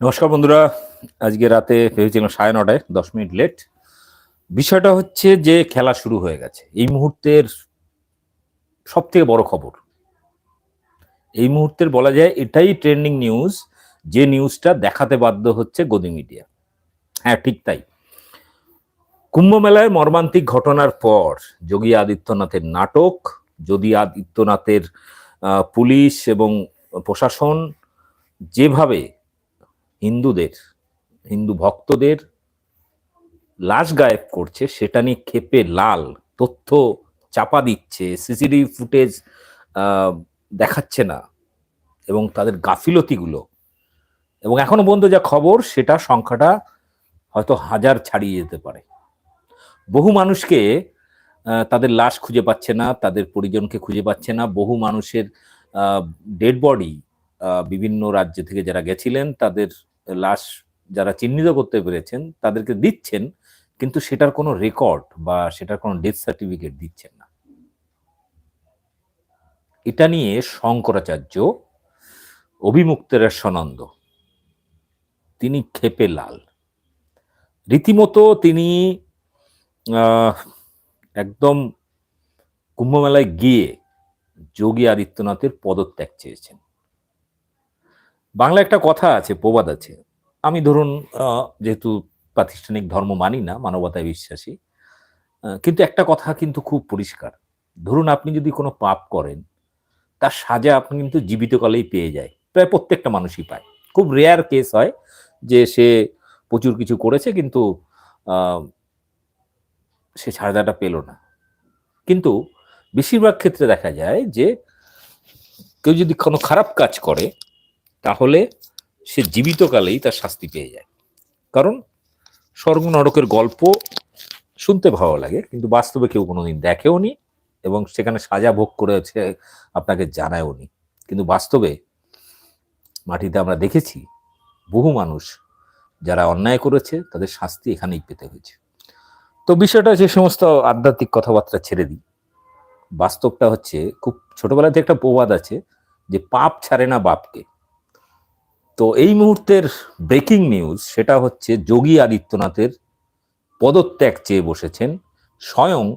নমস্কার বন্ধুরা, আজকে রাতে ভেবেছিলাম সাড়ে নটায়, দশ মিনিট লেট বিষয়টা হচ্ছে যে খেলা শুরু হয়ে গেছে। এই মুহূর্তের সব থেকে বড় খবর। এই মুহূর্তের বলা যায় এটাই ট্রেন্ডিং নিউজ যে নিউজটা দেখাতে বাধ্য হচ্ছে গদি মিডিয়া হ্যাঁ ঠিক তাই। কুম্ভ মেলায় মর্মান্তিক ঘটনার পর যোগী আদিত্যনাথের নাটক, যোগী আদিত্যনাথের পুলিশ এবং প্রশাসন যেভাবে হিন্দুদের, হিন্দু ভক্তদের লাশ গায়েব করছে, সেটা নিয়ে ক্ষেপে লাল, তথ্য চাপা দিচ্ছে, সিসিটিভি ফুটেজ দেখাচ্ছে না, এবং তাদের গাফিলতিগুলো। এবং এখনও পর্যন্ত যা খবর, সেটা সংখ্যাটা হয়তো হাজার ছাড়িয়ে যেতে পারে। বহু মানুষকে তাদের লাশ খুঁজে পাচ্ছে না, তাদের পরিজনকে খুঁজে পাচ্ছে না। বহু মানুষের ডেড বডি বিভিন্ন রাজ্য থেকে যারা গেছিলেন, তাদের লাশ যারা চিহ্নিত করতে পেরেছেন, তাদেরকে দিচ্ছেন, কিন্তু সেটার কোনো রেকর্ড বা সেটার কোনো ডেথ সার্টিফিকেট দিচ্ছেন না। এটা নিয়ে শঙ্করাচার্য অভিমুক্তের সনন্দ। তিনি ক্ষেপে লাল। রীতিমতো তিনি একদম কুম্ভমেলায় গিয়ে যোগী আদিত্যনাথের পদত্যাগ চেয়েছেন। বাংলা একটা কথা আছে, প্রবাদ আছে। আমি ধরুন যেহেতু প্রাতিষ্ঠানিক ধর্ম মানি না, মানবতায় বিশ্বাসী কিন্তু একটা কথা কিন্তু খুব পরিষ্কার। ধরুন আপনি যদি কোনো পাপ করেন, তার সাজা আপনি কিন্তু জীবিতকালেই পেয়ে যায়, প্রায় প্রত্যেকটা মানুষই পায়। খুব রেয়ার কেস হয় যে সে প্রচুর কিছু করেছে কিন্তু সে সাজাটা পেল না। কিন্তু বেশিরভাগ ক্ষেত্রে দেখা যায় যে, কেউ যদি কোনো খারাপ কাজ করে তাহলে সে জীবিতকালেই তার শাস্তি পেয়ে যায়। কারণ স্বর্গ নরকের গল্প শুনতে ভালো লাগে, কিন্তু বাস্তবে কেউ কোনোদিন দেখেও নি এবং সেখানে সাজা ভোগ করেছে আপনাকে জানায়ও নি। কিন্তু বাস্তবে মাটিতে আমরা দেখেছি বহু মানুষ যারা অন্যায় করেছে, তাদের শাস্তি এখানেই পেতে হয়েছে। তো বিষয়টা যে সমস্ত আধ্যাত্মিক কথাবার্তা ছেড়ে দিই। বাস্তবটা হচ্ছে খুব ছোটবেলাতে একটা প্রবাদ আছে যে, পাপ ছাড়ে না বাপকে। তো এই মুহূর্তের ব্রেকিং নিউজ সেটা হচ্ছে যোগী আদিত্যনাথের পদত্যাগ চেয়ে বসেছেন স্বয়ং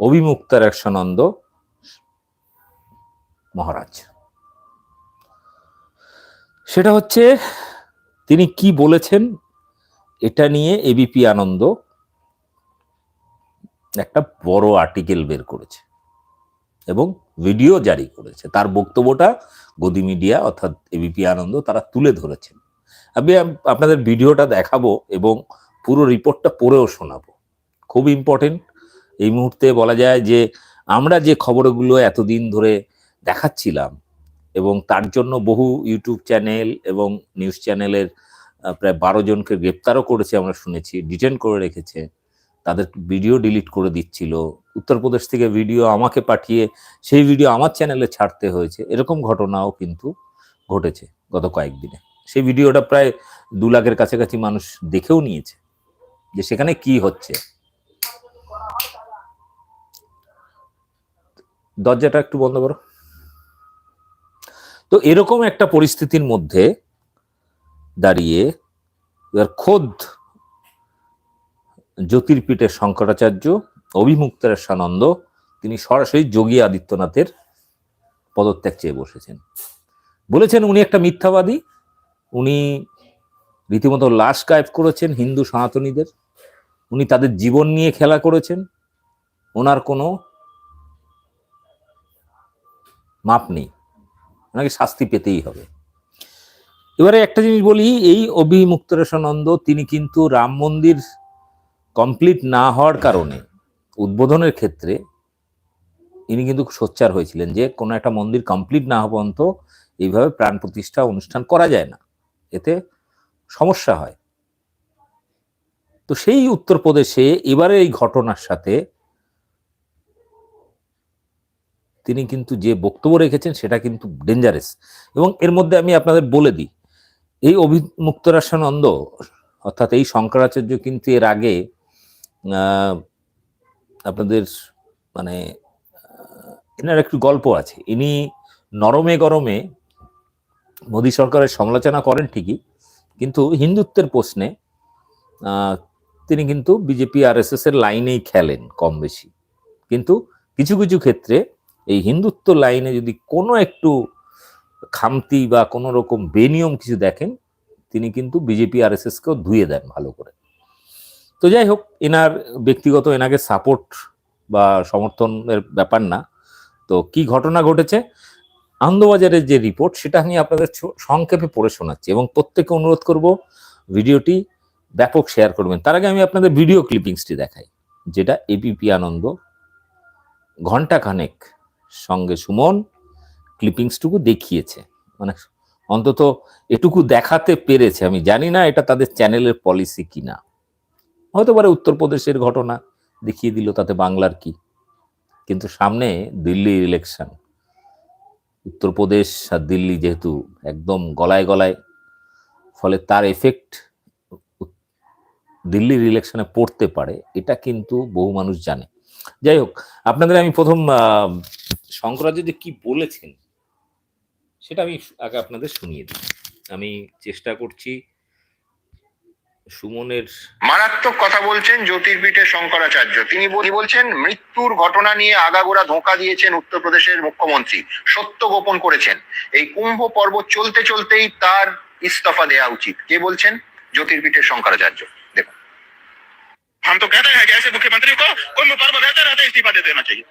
অভিমুক্তারাক্ষানন্দ মহারাজ। সেটা হচ্ছে তিনি কি বলেছেন এটা নিয়ে এবিপি আনন্দ একটা বড় আর্টিকেল বের করেছে এবং ভিডিও জারি করেছে। তার বক্তব্যটা গদি মিডিয়া অর্থাৎ এবিপি আনন্দ তারা তুলে ধরেছেন। আমি আপনাদের ভিডিওটা দেখাবো এবং পুরো রিপোর্টটা পড়েও শোনাবো। খুব ইম্পর্টেন্ট এই মুহূর্তে বলা যায় যে আমরা যে খবরগুলো এতদিন ধরে দেখাচ্ছিলাম এবং তার জন্য বহু ইউটিউব চ্যানেল এবং নিউজ চ্যানেলের প্রায় বারো জনকে গ্রেপ্তারও করেছে আমরা শুনেছি ডিটেন করে রেখেছে। তাদের ভিডিও ডিলিট করে দিচ্ছিল। উত্তরপ্রদেশ থেকে ভিডিও আমাকে পাঠিয়ে সেই ভিডিও আমার চ্যানেলে ছাড়তে হয়েছে। এরকম ঘটনাও কিন্তু ঘটেছে গত কয়েকদিনে। সেই ভিডিওটা প্রায় দু লাখের কাছাকাছি মানুষ দেখেও নিয়েছে যে সেখানে কি হচ্ছে। দরজাটা একটু বন্ধ করো। তো এরকম একটা পরিস্থিতির মধ্যে দাঁড়িয়ে খোদ জ্যোতির্পীঠের শঙ্করাচার্য অভিমুক্তেশ্বরানন্দ তিনি সরাসরি যোগী আদিত্যনাথের পদত্যাগ চেয়ে বসেছেন। বলেছেন, উনি একটা মিথ্যাবাদী। উনি রীতিমতো লাশ গায়েব করেছেন হিন্দু সনাতনীদের। উনি তাদের জীবন নিয়ে খেলা করেছেন। ওনার কোনো মাপ নেই। ওনাকে শাস্তি পেতেই হবে। এবারে একটা জিনিস বলি, এই অভিমুক্তেশ্বরানন্দ তিনি কিন্তু রাম মন্দির কমপ্লিট না হওয়ার কারণে উদ্বোধনের ক্ষেত্রে ইনি কিন্তু সোচ্চার হয়েছিলেন যে কোনো একটা মন্দির কমপ্লিট না হওয়া পর্যন্ত এইভাবে প্রাণ প্রতিষ্ঠা অনুষ্ঠান করা যায় না। এতে সমস্যা হয়। তো সেই উত্তরপ্রদেশে এবারে এই ঘটনার সাথে তিনি কিন্তু যে বক্তব্য রেখেছেন সেটা কিন্তু ডেঞ্জারাস এবং এর মধ্যে আমি আপনাদের বলে দিই, এই অভিমুক্তরাসানন্দ অর্থাৎ এই শঙ্করাচার্য কিন্তু এর আগে আপনাদের মানে এনার একটু গল্প আছে। ইনি নরমে গরমে মোদী সরকারের সমালোচনা করেন ঠিকই, কিন্তু হিন্দুত্বের প্রশ্নে তিনি কিন্তু বিজেপি আর এস এর লাইনেই খেলেন কম বেশি। কিন্তু কিছু কিছু ক্ষেত্রে এই হিন্দুত্ব লাইনে যদি কোনো একটু খামতি বা কোনো রকম বেনিয়ম কিছু দেখেন, তিনি কিন্তু বিজেপি আর এস কেও ধুয়ে দেন ভালো করে। তো যাই হোক এনার ব্যক্তিগত এনাকে সাপোর্ট বা সমর্থনের ব্যাপার না। তো কি ঘটনা ঘটেছে? আনন্দবাজারের যে রিপোর্ট সেটা আমি আপনাদের সংক্ষেপে পড়ে শোনাচ্ছি এবং প্রত্যেকে অনুরোধ করব ভিডিওটি ব্যাপক শেয়ার করবেন। তার আগে আমি আপনাদের ভিডিও ক্লিপিংসটি দেখাই, যেটা এবিপি আনন্দ ঘণ্টা খানেক সঙ্গে সুমন ক্লিপিংসটুকু দেখিয়েছে। মানে অন্তত এটুকু দেখাতে পেরেছে। আমি জানি না এটা তাদের চ্যানেলের পলিসি কিনা। হয়তো পারে উত্তরপ্রদেশের ঘটনা দেখিয়ে দিল তাতে বাংলার কি। কিন্তু সামনে দিল্লির ইলেকশন উত্তরপ্রদেশ আর দিল্লি যেহেতু একদম গলায় গলায়, ফলে তার এফেক্ট দিল্লির ইলেকশনে পড়তে পারে, এটা কিন্তু বহু মানুষ জানে। যাই হোক, আপনাদের আমি প্রথম শঙ্করাচার্য যে কি বলেছেন, সেটা আমি আগে আপনাদের শুনিয়ে দিই। আমি চেষ্টা করছি সুমনের মারাত্মক কথা বলছেন জ্যোতির্পীঠের শঙ্করাচার্য তিনি বল- তিনি বলছেন মৃত্যুর ঘটনা নিয়ে আগাগোড়া ধোঁকা দিয়েছেন উত্তরপ্রদেশের মুখ্যমন্ত্রী সত্য গোপন করেছেন এই কুম্ভ পর্ব চলতে চলতেই তার ইস্তফা দেওয়া উচিত কে বলছেন জ্যোতির্পীঠের শঙ্করাচার্য দেখুন हम तो कहते हैं कि ऐसे मुख्यमंत्री को कुंभ पर्व रहते रहते इस्तीफा दे देना चाहिए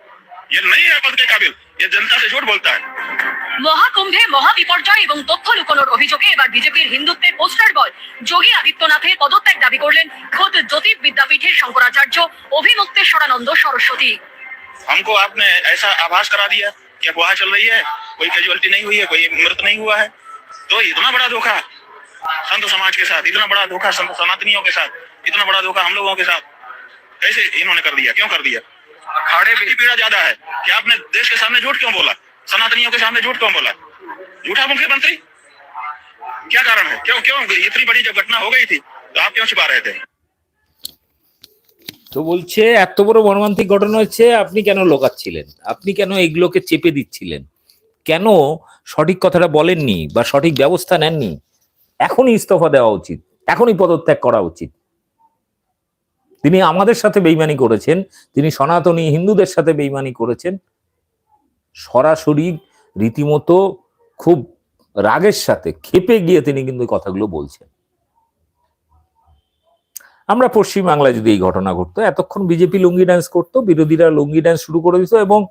ये नहीं है पद के काबिल ये जनता से झूठ बोलता है মহাকুম্ভে মহাবিপর্যয় এবং তথ্য লুকোনোর অভিযোগে এবার বিজেপির হিন্দুত্বের পোস্টার বয় যোগী আদিত্যনাথের পদত্যাগ দাবি করলেন খোদ জ্যোতিষ বিদ্যাপীঠের শঙ্করাচার্য অভিমুক্তেশ্বরানন্দ সরস্বতী हमको आपने ऐसा आभास करा दिया कि अफवाह चल रही है कोई कैजुअलिटी नहीं हुई है कोई मृत नहीं हुआ है तो इतना बड़ा धोखा संत समाज के साथ इतना बड़ा धोखा संत सनातनियों के साथ इतना बड़ा धोखा हम लोगों के साथ कैसे इन्होंने कर दिया क्यों कर दिया अखाड़े की पीड़ा ज्यादा है कि आपने देश के सामने झूठ क्यों बोला सनातनियों के सामने झूठ क्यों बोला झूठा मुख्यमंत्री क्या कारण है क्यों क्यों इतनी बड़ी जब घटना हो गई थी तो आप क्यों छिपा रहे थे তো বলছে এত বড় মর্মান্তিক ঘটনা হচ্ছে আপনি কেন লোকাচ্ছিলেন আপনি কেন এগুলোকে চেপে দিচ্ছিলেন কেন সঠিক কথাটা বলেননি বা সঠিক ব্যবস্থা নেননি এখনই ইস্তফা দেওয়া উচিত এখনই পদত্যাগ করা উচিত তিনি আমাদের সাথে বেইমানি করেছেন তিনি সনাতনী হিন্দুদের সাথে বেইমানি করেছেন সরাসরি রীতিমতো খুব রাগের সাথে ক্ষেপে গিয়ে তিনি কিন্তু কথাগুলো বলছেন। আমরা পশ্চিম বাংলায় যদি এই ঘটনা ঘটতো, এতক্ষণ বিজেপি লুঙ্গি ডান্স করতো, বিরোধীরা লুঙ্গি ডান্স শুরু করে দিত এবং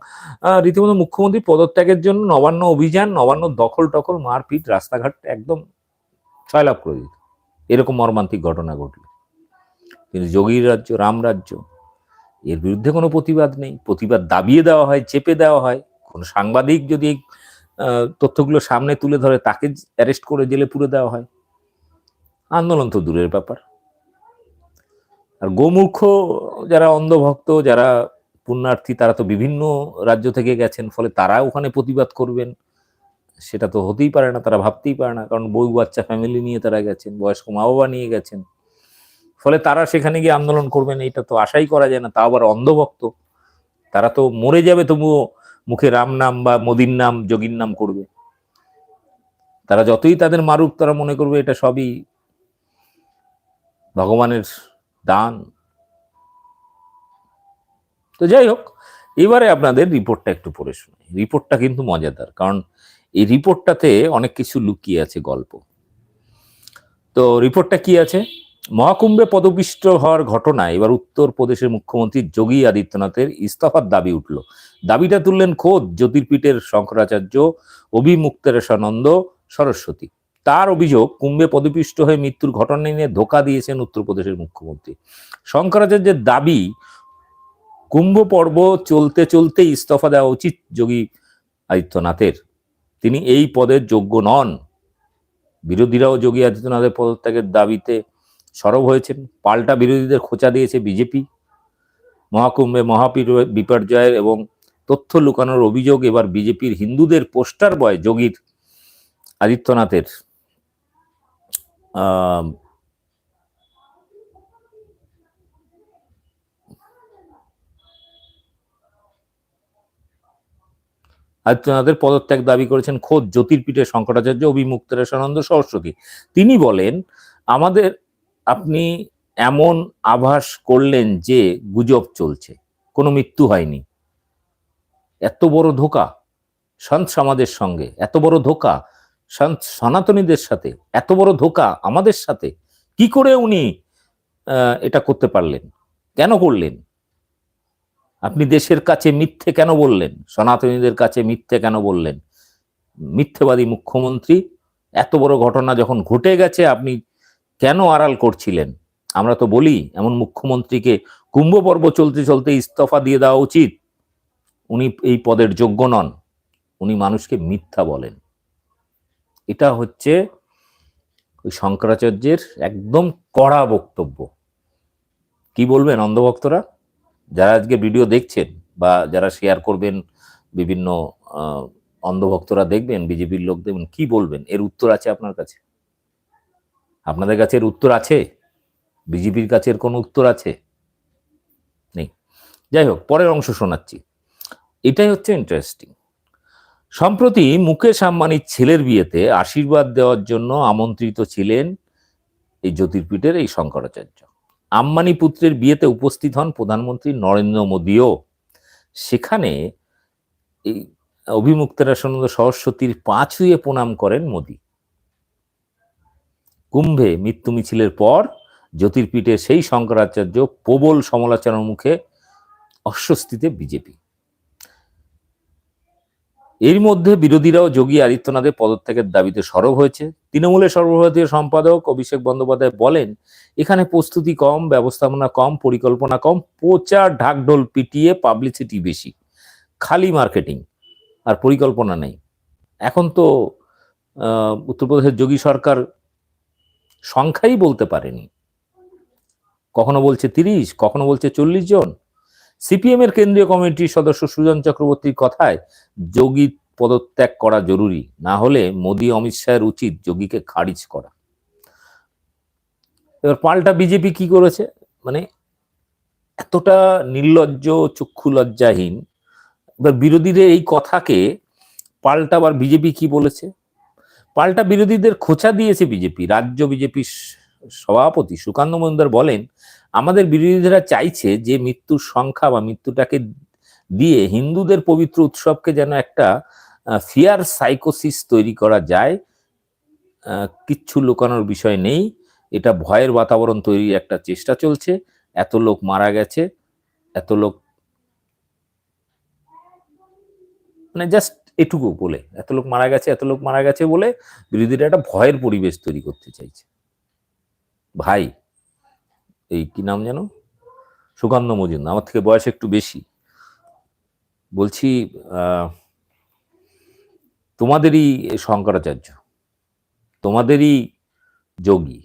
রীতিমতো মুখ্যমন্ত্রী পদত্যাগের জন্য নবান্ন অভিযান, নবান্ন দখল টখল মারপিট, রাস্তাঘাট একদম ছয়লাভ করে দিত। এরকম মর্মান্তিক ঘটনা ঘটল। কিন্তু যোগীর রাজ্য, রাম রাজ্য, এর বিরুদ্ধে কোনো প্রতিবাদ নেই। প্রতিবাদ দাবিয়ে দেওয়া হয়, চেপে দেওয়া হয়। কোনো সাংবাদিক যদি এই, তথ্যগুলো সামনে তুলে ধরে তাকে অ্যারেস্ট করে জেলে পুরে দেওয়া হয়। আন্দোলন তো দূরের ব্যাপার। আর গোমূর্খ যারা অন্ধভক্ত যারা পুণ্যার্থী তারা তো বিভিন্ন রাজ্য থেকে গেছেন ফলে তারা ওখানে প্রতিবাদ করবেন। সেটা তো হতেই পারে না তারা ভাবতেই পারে না কারণ বউ বাচ্চা ফ্যামিলি নিয়ে তারা গেছেন বয়স্ক মা বাবা নিয়ে গেছেন। ফলে তারা সেখানে গিয়ে আন্দোলন করবেন এটা তো আশাই করা যায় না তা আবার অন্ধভক্ত। তারা তো মরে যাবে তবুও মুখে রাম নাম বা মোদির নাম, যোগীর নাম করবে। তারা যতই তাদের মারুক, তারা মনে করবে এটা সবই ভগবানের দান। তো যাই হোক, এবারে আপনাদের রিপোর্টটা একটু পড়ে শুনি। রিপোর্টটা কিন্তু মজাদার, কারণ এই রিপোর্টটাতে অনেক কিছু লুকিয়ে আছে গল্প। তো রিপোর্টটা কি আছে? মহাকুম্ভে পদপিষ্ট হওয়ার ঘটনায় এবার উত্তরপ্রদেশের মুখ্যমন্ত্রী যোগী আদিত্যনাথের ইস্তফার দাবি উঠল। দাবিটা তুললেন খোদ জ্যোতির্পীঠের শঙ্করাচার্য অভিমুক্তেশ্বরানন্দ সরস্বতী। তার অভিযোগ, কুম্ভে পদপিষ্ট হয়ে মৃত্যুর ঘটনা নিয়ে ধোকা দিয়েছেন উত্তরপ্রদেশের মুখ্যমন্ত্রী। শঙ্করাচার্যের দাবি, কুম্ভ পর্ব চলতে চলতে ইস্তফা দেওয়া উচিত যোগী আদিত্যনাথের। তিনি এই পদের যোগ্য নন। বিরোধীরাও যোগী আদিত্যনাথের পদত্যাগের দাবিতে সরব হয়েছেন। পাল্টা বিরোধীদের খোঁচা দিয়েছে বিজেপি। মহাকুম্ভে মহাপীর বিপর্যয়ের এবং তথ্য লুকানোর অভিযোগ এবার বিজেপির হিন্দুদের পোস্টার বয় যোগীর আদিত্যনাথের। আদিত্যনাথের পদত্যাগ দাবি করেছেন খোদ জ্যোতির্পীঠের শঙ্করাচার্য অভিমুক্তেশ্বরানন্দ সরস্বতী। তিনি বলেন, আমাদের আপনি এমন আভাস করলেন যে গুজব চলছে, কোনো মৃত্যু হয়নি। এত বড় ধোকা সন্ত সমাজের সঙ্গে, এত বড় ধোকা সন্ত সনাতনীদের সাথে, এত বড় ধোকা আমাদের সাথে, কি করে উনি এটা করতে পারলেন? কেন করলেন? আপনি দেশের কাছে মিথ্যে কেন বললেন? সনাতনীদের কাছে মিথ্যে কেন বললেন? মিথ্যেবাদী মুখ্যমন্ত্রী, এত বড় ঘটনা যখন ঘটে গেছে, আপনি কেন আড়াল করছিলেন? আমরা তো বলি, এমন মুখ্যমন্ত্রীকে কুম্ভ পর্ব চলতে চলতে ইস্তফা দিয়ে দেওয়া উচিত। উনি এই পদের যোগ্য নন। উনি মানুষকে মিথ্যা বলেন। এটা হচ্ছে ওই শঙ্করাচার্যের একদম কড়া বক্তব্য। কি বলবেন অন্ধভক্তরা? যারা আজকে ভিডিও দেখছেন বা যারা শেয়ার করবেন, বিভিন্ন অন্ধভক্তরা দেখবেন, বিজেপির লোক দেখবেন, কি বলবেন? এর উত্তর আছে আপনার কাছে? আপনাদের কাছে এর উত্তর আছে? বিজেপির কাছে এর কোনো উত্তর আছে? নেই। যাই হোক, পরের অংশ শোনাচ্ছি। এটাই হচ্ছে ইন্টারেস্টিং সম্প্রতি মুকেশ আম্বানির ছেলের বিয়েতে আশীর্বাদ দেওয়ার জন্য আমন্ত্রিত ছিলেন এই জ্যোতির্পীঠের এই শঙ্করাচার্য। আম্বানি পুত্রের বিয়েতে উপস্থিত হন প্রধানমন্ত্রী নরেন্দ্র মোদীও। সেখানে এই অভিমুক্তেরাসনন্দ সরস্বতীর পা ছুঁয়ে প্রণাম করেন মোদী। কুম্ভে মৃত্যু মিছিলের পর জ্যোতির্পীঠের সেই শঙ্করাচার্য প্রবল সমালোচনার মুখে অস্বস্তিতে বিজেপি। এর মধ্যে বিরোধীরাও যোগী আদিত্যনাথের পদত্যাগের দাবিতে সরব হয়েছে। তৃণমূলের সর্বভারতীয় সম্পাদক অভিষেক বন্দ্যোপাধ্যায় বলেন, এখানে প্রস্তুতি কম, ব্যবস্থাপনা কম, পরিকল্পনা কম, প্রচার ঢাকঢোল পিটিয়ে পাবলিসিটি বেশি, খালি মার্কেটিং আর পরিকল্পনা নেই। এখন তো উত্তরপ্রদেশের যোগী সরকার সংখ্যাই বলতে পারেনি। কখনো বলছে তিরিশ, কখনো বলছে চল্লিশ জন। সিপিএম এর কেন্দ্রীয় কমিটির সদস্য সুজন চক্রবর্তীর কথায় যোগী পদত্যাগ করা জরুরি, না হলে মোদী, অমিত শাহের উচিত যোগীকে খারিজ করা। এবার পাল্টা বিজেপি কি করেছে? মানে এতটা নির্লজ্জ, চক্ষু লজ্জাহীন। এবার বিরোধীদের এই কথাকে পাল্টা আবার বিজেপি কি বলেছে? পাল্টা বিরোধীদের খোঁচা দিয়েছে বিজেপি। রাজ্য বিজেপির সভাপতি সুকান্ত মজুমদার বলেন, আমাদের বিরোধীরা চাইছে যে মৃত্যুর সংখ্যা বা মৃত্যুটাকে দিয়ে হিন্দুদের পবিত্র উৎসবকে যেন একটা ফিয়ার সাইকোসিস তৈরি করা যায়। কিচ্ছু লুকানোর বিষয় নেই। এটা ভয়ের বাতাবরণ তৈরির একটা চেষ্টা চলছে। এত লোক মারা গেছে। এত লোক মানে জাস্ট এটুকু বলে, এত লোক মারা গেছে, এত লোক মারা গেছে বলে বিরোধীরা একটা ভয়ের পরিবেশ তৈরি করতে চাইছে। ভাই, এই কি নাম যেন? সুকান্ত মজুমদার, আমার থেকে বয়স একটু বেশি। বলছি তোমাদেরই শঙ্করাচার্য, তোমাদেরই যোগী,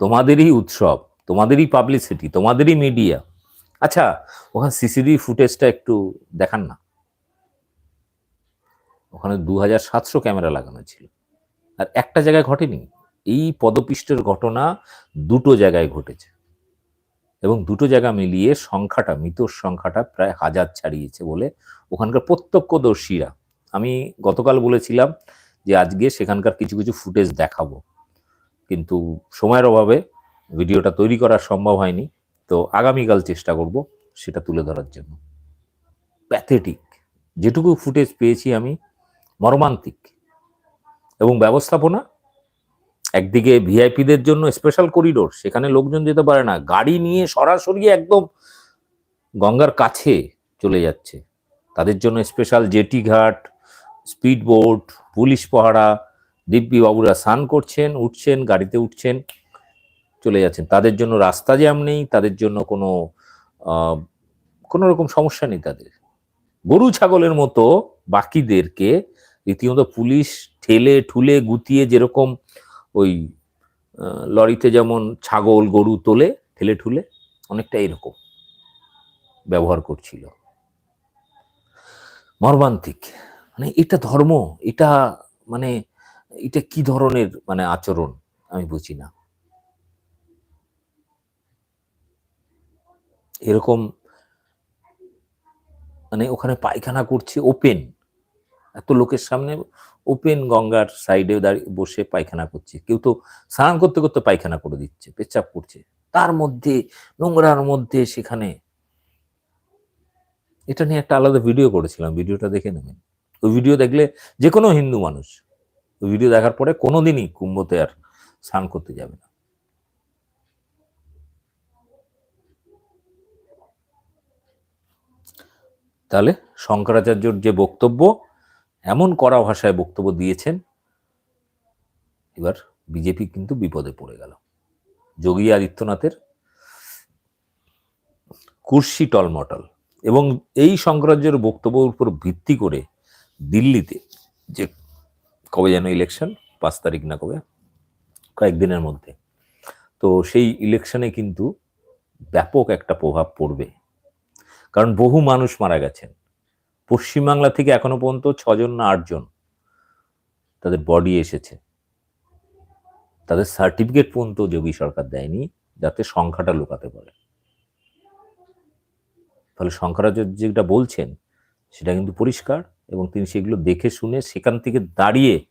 তোমাদেরই উৎসব, তোমাদেরই পাবলিসিটি তোমাদেরই মিডিয়া আচ্ছা ওখানে সিসিটিভি ফুটেজটা একটু দেখান না। ওখানে দু হাজার সাতশো ক্যামেরা লাগানো ছিল। আর একটা জায়গায় ঘটেনি, এই পদপিষ্টের ঘটনা দুটো জায়গায় ঘটেছে। এবং দুটো জায়গা মিলিয়ে সংখ্যাটা, মৃতর সংখ্যাটা প্রায় হাজার ছাড়িয়েছে বলে ওখানকার প্রত্যক্ষদর্শীরা, আমি গতকাল বলেছিলাম যে আজকে সেখানকার কিছু কিছু ফুটেজ দেখাবো। কিন্তু সময়ের অভাবে ভিডিওটা তৈরি করা সম্ভব হয়নি, তো আগামীকাল চেষ্টা করব সেটা তুলে ধরার জন্য। প্যাথেটিক, যেটুকু ফুটেজ পেয়েছি আমি মর্মান্তিক এবং ব্যবস্থাপনা একদিকে ভিআইপিদের জন্য স্পেশাল করিডোর সেখানে লোকজন যেতে পারে না, গাড়ি নিয়ে সরাসরি একদম গঙ্গার কাছে চলে যাচ্ছে। তাদের জন্য স্পেশাল জেটি ঘাট স্পিড বোট পুলিশ পাহারা, দিব্যি বাবুরা স্নান করছেন, উঠছেন, গাড়িতে উঠছেন, চলে যাচ্ছেন। তাদের জন্য রাস্তা জ্যাম নেই, তাদের জন্য কোনো কোনো রকম সমস্যা নেই তাদের। গরু ছাগলের মতো বাকিদেরকে রীতিমতো পুলিশ ঠেলে ঠুলে গুতিয়ে যেরকম ওই লরিতে যেমন ছাগল, গরু তোলে, ঠেলে ঠুলে অনেকটা এরকম ব্যবহার করছিল। মর্মান্তিক। মানে এটা ধর্ম, এটা মানে এটা কি ধরনের মানে আচরণ আমি বুঝি না। এরকম মানে ওখানে পায়খানা করছে ওপেন। এত লোকের সামনে ওপেন গঙ্গার সাইডে দাঁড়িয়ে বসে পায়খানা করছে। কেউ তো স্নান করতে করতে পায়খানা করে দিচ্ছে, পেচ্ছাপ করছে। তার মধ্যে, নোংরার মধ্যে সেখানে এটা নিয়ে একটা আলাদা ভিডিও করেছিলাম ভিডিওটা দেখে নেবেন। ওই ভিডিও দেখলে যে কোনো হিন্দু মানুষ, ওই ভিডিও দেখার পরে কোনোদিনই কুম্ভতে আর স্নান করতে যাবে না। তাহলে শঙ্করাচার্যর যে বক্তব্য এমন কড়া ভাষায় বক্তব্য দিয়েছেন, এবার বিজেপি কিন্তু বিপদে পড়ে গেল। যোগী আদিত্যনাথের কুর্সি টলমটল এবং এই শঙ্করাচার্যের বক্তব্যের উপর ভিত্তি করে দিল্লিতে যে কবে যেন ইলেকশন পাঁচ তারিখ না কবে, কয়েকদিনের মধ্যে, তো সেই ইলেকশনে কিন্তু ব্যাপক একটা প্রভাব পড়বে। কারণ বহু মানুষ মারা গেছেন। পশ্চিমবাংলা থেকে এখনও পর্যন্ত ছজন না আটজন তাদের বডি এসেছে। তাদের সার্টিফিকেট পর্যন্ত যোগী সরকার দেয়নি, যাতে সংখ্যাটা লুকাতে পারে। ফলে শঙ্করাচার্য যেটা বলছেন, সেটা কিন্তু পরিষ্কার এবং তিনি সেগুলো দেখে শুনে সেখান থেকে দাঁড়িয়ে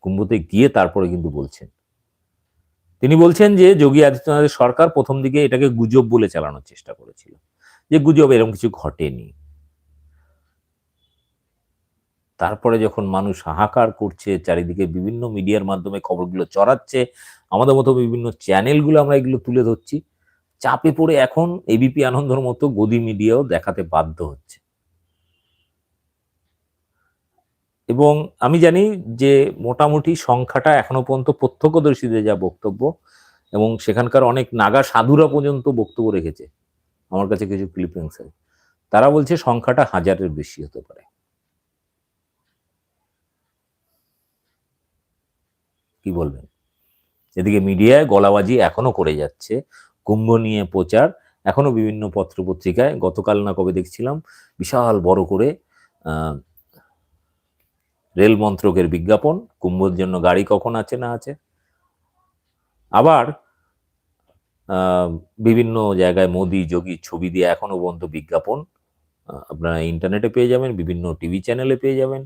কুম্ভতে গিয়ে তারপরে কিন্তু বলছেন। তিনি বলছেন যে, যোগী আদিত্যনাথের সরকার প্রথম দিকে এটাকে গুজব বলে চালানোর চেষ্টা করেছিল। যে গুজব এরকম কিছু ঘটেনি। তারপরে যখন মানুষ হাহাকার করছে, চারিদিকে বিভিন্ন মিডিয়ার মাধ্যমে খবরগুলো চড়াচ্ছে, আমাদের মতো বিভিন্ন চ্যানেলগুলো আমরা এগুলো তুলে ধরছি, চাপে পড়ে এখন এবিপি আনন্দর মতো গদি মিডিয়াও দেখাতে বাধ্য হচ্ছে। এবং আমি জানি যে মোটামুটি সংখ্যাটা এখনও পর্যন্ত প্রত্যক্ষদর্শীদের যা বক্তব্য, এবং সেখানকার অনেক নাগা সাধুরা পর্যন্ত বক্তব্য রেখেছে, আমার কাছে কিছু ক্লিপিংস আছে। তারা বলছে সংখ্যাটা হাজারের বেশি হতে পারে। কি বলবেন? এদিকে মিডিয়ায় গলাবাজি এখনও করে যাচ্ছে, কুম্ভ নিয়ে প্রচার, এখনও বিভিন্ন পত্র পত্রিকায় গতকাল না কবে দেখছিলাম, বিশাল বড় করে রেল মন্ত্রকের বিজ্ঞাপন, কুম্ভর জন্য গাড়ি কখন আছে না আছে। আবার বিভিন্ন জায়গায় মোদি, যোগী ছবি দিয়ে এখনও পর্যন্ত বিজ্ঞাপন আপনারা ইন্টারনেটে পেয়ে যাবেন, বিভিন্ন টিভি চ্যানেলে পেয়ে যাবেন।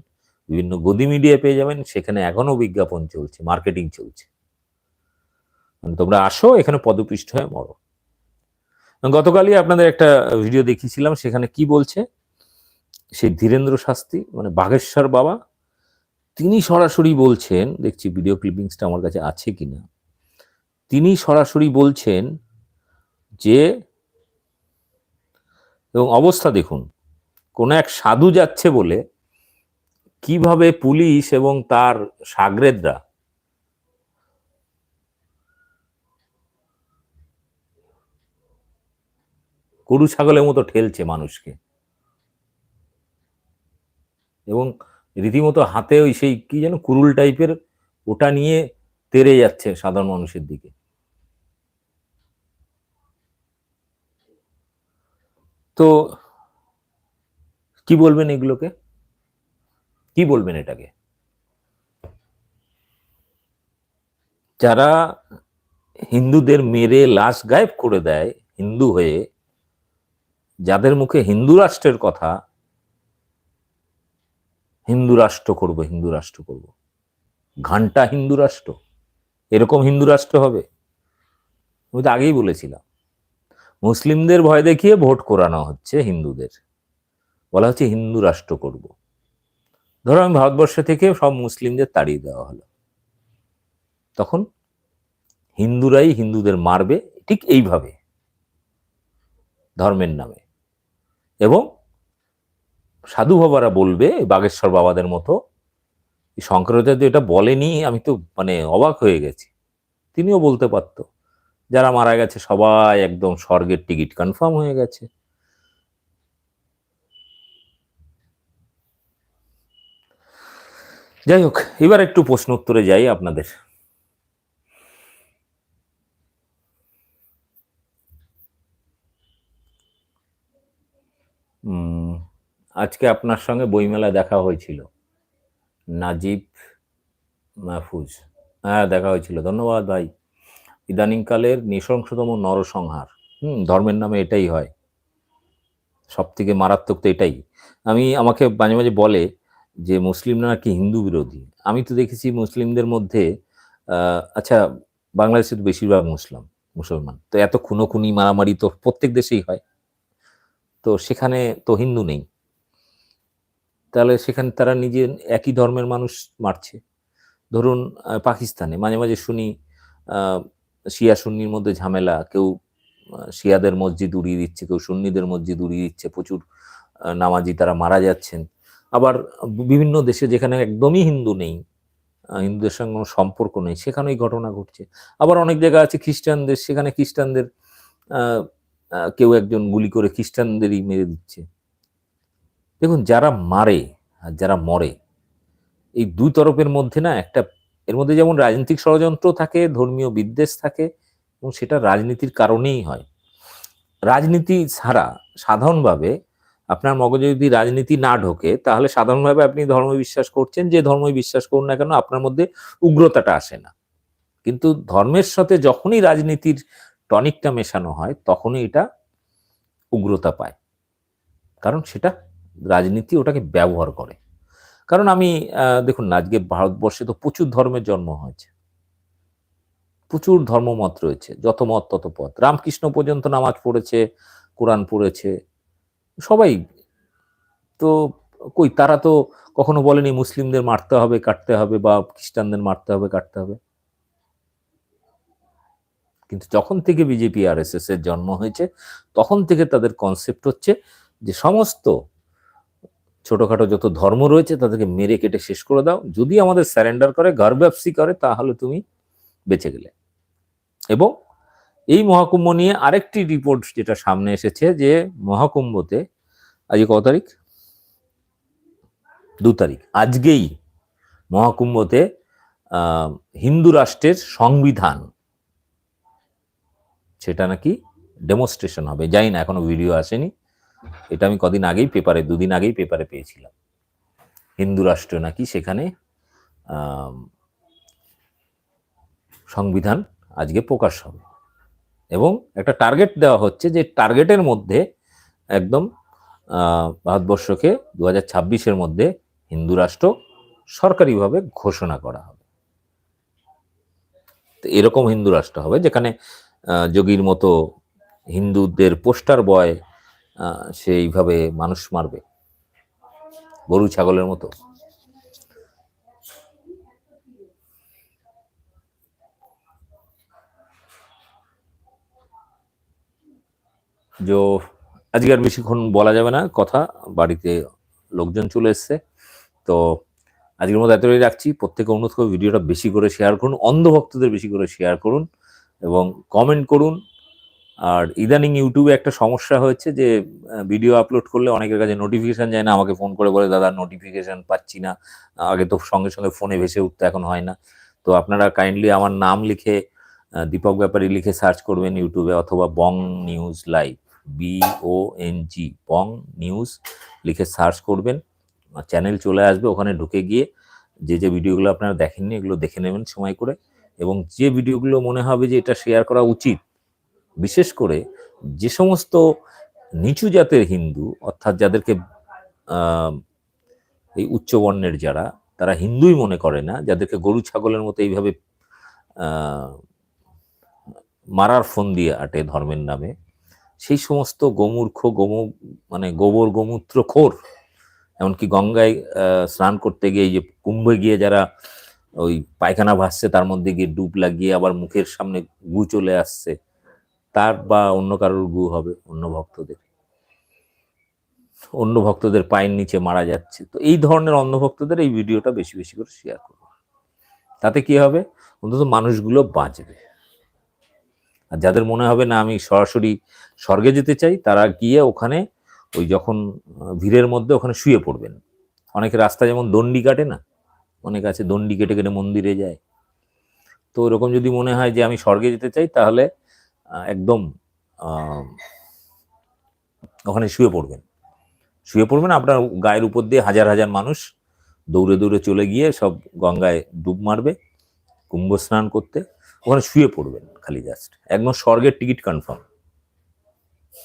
বিভিন্ন গদি মিডিয়া পেয়ে যাবেন, সেখানে এখনও বিজ্ঞাপন চলছে মার্কেটিং চলছে। মানে তোমরা আসো, এখানে পদপিষ্ট হয়ে মরো। গতকালই আপনাদের একটা ভিডিও দেখিয়েছিলাম, সেখানে কি বলছে? সেই ধীরেন্দ্র শাস্তি মানে বাঘেশ্বর বাবা, তিনি সরাসরি বলছেন, দেখছি ভিডিও ক্লিপিংসটা আমার কাছে আছে কিনা। তিনি সরাসরি বলছেন যে, এবং অবস্থা দেখুন, কোন এক সাধু যাচ্ছে বলে কীভাবে পুলিশ এবং তার সাগরেদরা গরু ছাগলের মতো ঠেলছে মানুষকে? এবং রীতিমতো হাতে ওই সেই কি যেন কুরুল টাইপের ওটা নিয়ে তেরে যাচ্ছে সাধারণ মানুষের দিকে। তো কি বলবেন এগুলোকে? কি বলবেন এটাকে? যারা হিন্দুদের মেরে লাশ গায়েব করে দেয়, হিন্দু হয়ে, যাদের মুখে হিন্দু রাষ্ট্রের কথা, হিন্দু রাষ্ট্র করব, হিন্দু রাষ্ট্র করব। ঘণ্টা হিন্দু রাষ্ট্র। এরকম হিন্দু রাষ্ট্র হবে? আমি তো আগেই বলেছিলাম। মুসলিমদের ভয় দেখিয়ে ভোট করানো হচ্ছে হিন্দুদের। বলা হচ্ছে হিন্দু রাষ্ট্র করব। ধরো আমি ভারতবর্ষ থেকে সব মুসলিমদের তাড়িয়ে দেওয়া হলো। তখন হিন্দুরাই হিন্দুদের মারবে ঠিক এইভাবে, ধর্মের নামে। এবং সাধু বাবারা বলবে, বাগেশ্বর বাবাদের মতো শঙ্করাচার্য এটা বলেনি, আমি তো মানে অবাক হয়ে গেছি। তিনিও বলতে পারত, যারা মারা গেছে সবাই একদম স্বর্গের টিকিট কনফার্ম হয়ে গেছে। যাই হোক এবার একটু প্রশ্ন উত্তরে যাই আপনাদের। আজকে আপনার সঙ্গে বইমেলা দেখা হয়েছিল। নাজিব মাহফুজ। হ্যাঁ দেখা হয়েছিল। ধন্যবাদ ভাই। ইদানিংকালের নৃশংসতম নরসংহার। হুম, ধর্মের নামে এটাই হয়। সব থেকে মারাত্মক তো এটাই। আমি, আমাকে মাঝে মাঝে বলে যে মুসলিমরা নাকি হিন্দু বিরোধী? আমি তো দেখেছি মুসলিমদের মধ্যে আচ্ছা বাংলাদেশে তো বেশিরভাগ মুসলিম, মুসলমান। তো এত খুনোখুনি, মারামারি তো প্রত্যেক দেশেই হয়। তো সেখানে তো হিন্দু নেই। তাহলে সেখানে তারা নিজে একই ধর্মের মানুষ মারছে। ধরুন পাকিস্তানে মাঝে মাঝে শুনি শিয়া সুন্নির মধ্যে ঝামেলা, কেউ শিয়াদের মসজিদ উড়িয়ে দিচ্ছে, কেউ সুন্নিদের মসজিদ উড়িয়ে দিচ্ছে, প্রচুর নামাজি তারা মারা যাচ্ছেন। আবার বিভিন্ন দেশে যেখানে একদমই হিন্দু নেই হিন্দুদের সঙ্গে কোনো সম্পর্ক নেই, সেখানেই ঘটনা ঘটছে। আবার অনেক জায়গা আছে খ্রিস্টানদের, সেখানে খ্রিস্টানদের কেউ একজন গুলি করে খ্রিস্টানদেরই মেরে দিচ্ছে। দেখুন, যারা মারে আর যারা মরে, এই দুই তরফের মধ্যে না একটা, এর মধ্যে যেমন রাজনৈতিক ষড়যন্ত্র থাকে, ধর্মীয় বিদ্বেষ থাকে, এবং সেটা রাজনীতির কারণেই হয়। রাজনীতি ছাড়া সাধারণভাবে আপনার মগজে যদি রাজনীতি না ঢোকে, তাহলে সাধারণভাবে আপনি ধর্ম বিশ্বাস করছেন, যে ধর্মই বিশ্বাস করুন না কেন আপনার মধ্যে উগ্রতাটা আসে না। কিন্তু ধর্মের সাথে যখনই রাজনীতির টনিকটা মেশানো হয়, তখনই এটা উগ্রতা পায়। কারণ সেটা রাজনীতি ওটাকে ব্যবহার করে। কারণ আমি দেখুন না আজকে ভারতবর্ষে তো প্রচুর ধর্মের জন্ম হয়েছে। প্রচুর ধর্মমত রয়েছে, যত মত তত পথ। রামকৃষ্ণ পর্যন্ত নামাজ পড়েছে, কোরআন পড়েছে সবাই। তো কই, তারা তো কখনো বলেনি মুসলিমদের মারতে হবে, কাটতে হবে বা খ্রিস্টানদের মারতে হবে, কাটতে হবে। কিন্তু যখন থেকে বিজেপি আর এস এর জন্ম হয়েছে, তখন থেকে তাদের কনসেপ্ট হচ্ছে যে সমস্ত ছোটখাটো যত ধর্ম রয়েছে, তাদেরকে মেরে কেটে শেষ করে দাও। যদি আমাদের স্যারেন্ডার করে ঘর ব্যবসি করে, তাহলে তুমি বেঁচে গেলে। এবং এই মহাকুম্ভ নিয়ে আরেকটি রিপোর্ট যেটা সামনে এসেছে যে মহাকুম্ভতে আজকে কত তারিখ? দু তারিখ। আজকেই মহাকুম্ভতে হিন্দু রাষ্ট্রের সংবিধান। সেটা নাকি ডেমনস্ট্রেশন হবে। জানি না, এখনও ভিডিও আসেনি। এটা আমি কদিন আগেই পেপারে দুদিন আগেই পেপারে পেয়েছিলাম। হিন্দু রাষ্ট্র নাকি সেখানে সংবিধান আজকে প্রকাশ হবে। এবং একটা টার্গেট দেওয়া হচ্ছে যে টার্গেটের মধ্যে একদম ভারতবর্ষকে দু হাজার ছাব্বিশের মধ্যে হিন্দু রাষ্ট্র সরকারিভাবে ঘোষণা করা হবে। তো এরকম হিন্দু রাষ্ট্র হবে যেখানে যোগীর মতো হিন্দুদের পোস্টার বয় সেইভাবে মানুষ মারবে। গরু, ছাগলের মতো। যে আজকে আর বেশিক্ষণ বলা যাবে না কথা, বাড়িতে লোকজন চলে এসছে। তো আজকের মতো এতটাই রাখছি। প্রত্যেকে অনুরোধ করে ভিডিওটা বেশি করে শেয়ার করুন, অন্ধভক্তদের বেশি করে শেয়ার করুন এবং কমেন্ট করুন। আর ইদানিং ইউটিউবে একটা সমস্যা হয়েছে যে ভিডিও আপলোড করলে অনেকের কাছে নোটিফিকেশান যায় না, আমাকে ফোন করে বলে, দাদা নোটিফিকেশান পাচ্ছি না। আগে তো সঙ্গে সঙ্গে ফোনে ভেসে উঠতে, এখন হয় না। তো আপনারা কাইন্ডলি আমার নাম লিখে দীপক ব্যাপারী লিখে সার্চ করবেন ইউটিউবে অথবা Bong news live B O N G Bong news লিখে সার্চ করবেন চ্যানেল চলে আসবে, ওখানে ঢুকে গিয়ে যে যে ভিডিওগুলো আপনারা দেখেননি, এগুলো দেখে নেবেন সময় করে। এবং যে ভিডিওগুলো মনে হবে যে এটা শেয়ার করা উচিত, বিশেষ করে যে সমস্ত নিচু জাতের হিন্দু, অর্থাৎ যাদেরকে এই উচ্চবর্ণের যারা, তারা হিন্দুই মনে করে না, যাদেরকে গরু ছাগলের মতো এইভাবে মারার ফোন দিয়ে আটে ধর্মের নামে সেই সমস্ত গোমূর্খ গোম মানে গোবর গোমূত্র খোর, এমনকি গঙ্গায় স্নান করতে গিয়ে যে কুম্ভে গিয়ে যারা ওই পায়খানা ভাসছে, তার মধ্যে গিয়ে ডুব লাগিয়ে আবার মুখের সামনে গু চলে আসছে, তার বা অন্য কারোর গু হবে, অন্য ভক্তদের। অন্য ভক্তদের পায়ের নিচে মারা যাচ্ছে। তো এই ধরনের অন্য ভক্তদের এই ভিডিওটা বেশি বেশি করে শেয়ার করব। তাতে কি হবে? অন্তত মানুষগুলো বাঁচবে। আর যাদের মনে হবে না আমি সরাসরি স্বর্গে যেতে চাই, তারা গিয়ে ওখানে ওই যখন ভিড়ের মধ্যে ওখানে শুয়ে পড়বেন। অনেকে রাস্তা যেমন দণ্ডি কাটে না, অনেক আছে দণ্ডি কেটে কেটে মন্দিরে যায়। তো ওরকম যদি মনে হয় যে আমি স্বর্গে যেতে চাই, তাহলে একদম ওখানে শুয়ে পড়বেন। শুয়ে পড়বেন, আপনার গায়ের উপর দিয়ে হাজার হাজার মানুষ দৌড়ে দৌড়ে চলে গিয়ে সব গঙ্গায় ডুব মারবে, কুম্ভ স্নান করতে। ওখানে শুয়ে পড়বেন খালি জাস্ট একদম স্বর্গের টিকিট কনফার্ম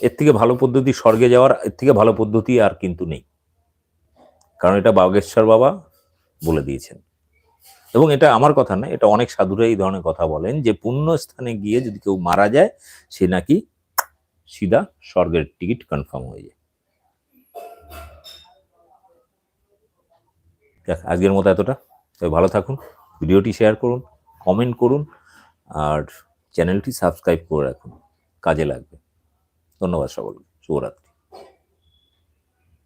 এর থেকে ভালো পদ্ধতি স্বর্গে যাওয়ার, এর থেকে ভালো পদ্ধতি আর কিন্তু নেই। কারণ এটা বাগেশ্বর বাবা বলে দিয়েছেন। এবং এটা আমার কথা না এটা অনেক সাধুরা এই ধরনের কথা বলেন যে পুণ্য স্থানে গিয়ে যদি কেউ মারা যায়, সে নাকি সিধা স্বর্গের টিকিট কনফার্ম হয়ে যায়। আজকের মতো এতটা। তবে ভালো থাকুন, ভিডিওটি শেয়ার করুন কমেন্ট করুন। আর চ্যানেলটি সাবস্ক্রাইব করে রাখুন। কাজে লাগবে। ধন্যবাদ সকলকে। শুভরাত্রি।